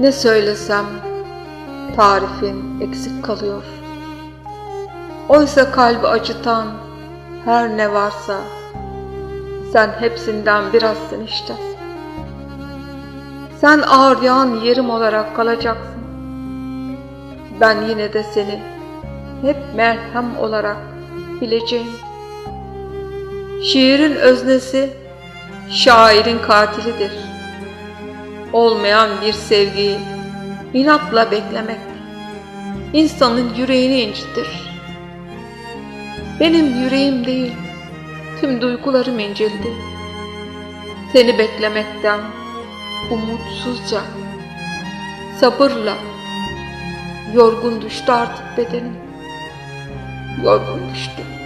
Ne söylesem tarifin eksik kalıyor. Oysa kalbi acıtan her ne varsa sen hepsinden birazsın işte. Sen ağrıyan yerim olarak kalacaksın. Ben yine de seni hep merhem olarak bileceğim. Şiirin öznesi şairin katilidir. Olmayan bir sevgiyi inatla beklemek insanın yüreğini incitir. Benim yüreğim değil, tüm duygularım incildi. Seni beklemekten umutsuzca, sabırla, yorgun düştü artık bedenim. Yorgun düştü.